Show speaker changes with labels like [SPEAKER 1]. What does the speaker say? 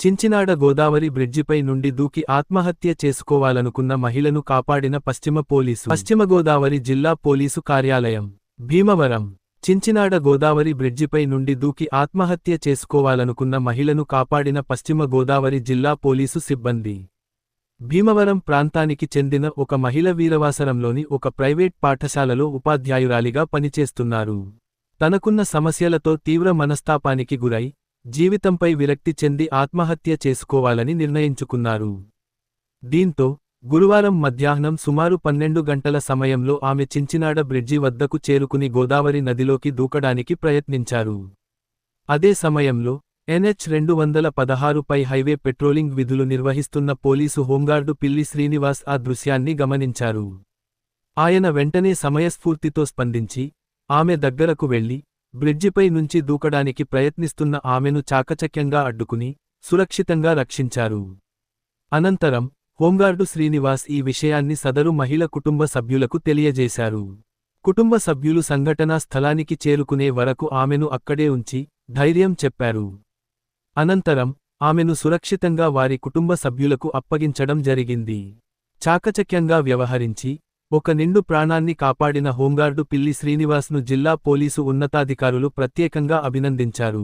[SPEAKER 1] చించినాడ గోదావరి బ్రిడ్జిపై నుండి దూకి ఆత్మహత్య చేసుకోవాలనుకున్న మహిళను కాపాడిన పశ్చిమ పోలీసు. పశ్చిమ గోదావరి జిల్లా పోలీసు కార్యాలయం. భీమవరం. చించినాడ గోదావరి బ్రిడ్జిపై నుండి దూకి ఆత్మహత్య చేసుకోవాలనుకున్న మహిళను కాపాడిన పశ్చిమ గోదావరి జిల్లా పోలీసు సిబ్బంది. భీమవరం ప్రాంతానికి చెందిన ఒక మహిళ వీరవాసరంలోని ఒక ప్రైవేట్ పాఠశాలలో ఉపాధ్యాయురాలిగా పనిచేస్తున్నారు. తనకున్న సమస్యలతో తీవ్ర మనస్తాపానికి గురై జీవితంపై విరక్తి చెంది ఆత్మహత్య చేసుకోవాలని నిర్ణయించుకున్నారు. దీంతో గురువారం మధ్యాహ్నం సుమారు పన్నెండు గంటల సమయంలో ఆమె చించినాడ బ్రిడ్జి వద్దకు చేరుకుని గోదావరి నదిలోకి దూకడానికి ప్రయత్నించారు. అదే సమయంలో ఎన్హెచ్ రెండు వందల పదహారుపై హైవే పెట్రోలింగ్ విధులు నిర్వహిస్తున్న పోలీసు హోంగార్డు పిల్లి శ్రీనివాస్ ఆ దృశ్యాన్ని గమనించారు. ఆయన వెంటనే సమయస్ఫూర్తితో స్పందించి ఆమె దగ్గరకు వెళ్ళి బ్రిడ్జిపై నుంచి దూకడానికి ప్రయత్నిస్తున్న ఆమెను చాకచక్యంగా అడ్డుకుని సురక్షితంగా రక్షించారు. అనంతరం హోంగార్డు శ్రీనివాస్ ఈ విషయాన్ని సదరు మహిళ కుటుంబ సభ్యులకు తెలియజేశారు. కుటుంబ సభ్యులు సంఘటనా స్థలానికి చేరుకునే వరకు ఆమెను అక్కడే ఉంచి ధైర్యం చెప్పారు. అనంతరం ఆమెను సురక్షితంగా వారి కుటుంబ సభ్యులకు అప్పగించడం జరిగింది. చాకచక్యంగా వ్యవహరించి ఒక నిండు ప్రాణాన్ని కాపాడిన హోంగార్డు పిల్లి శ్రీనివాస్ను జిల్లా పోలీసు ఉన్నతాధికారులు ప్రత్యేకంగా అభినందించారు.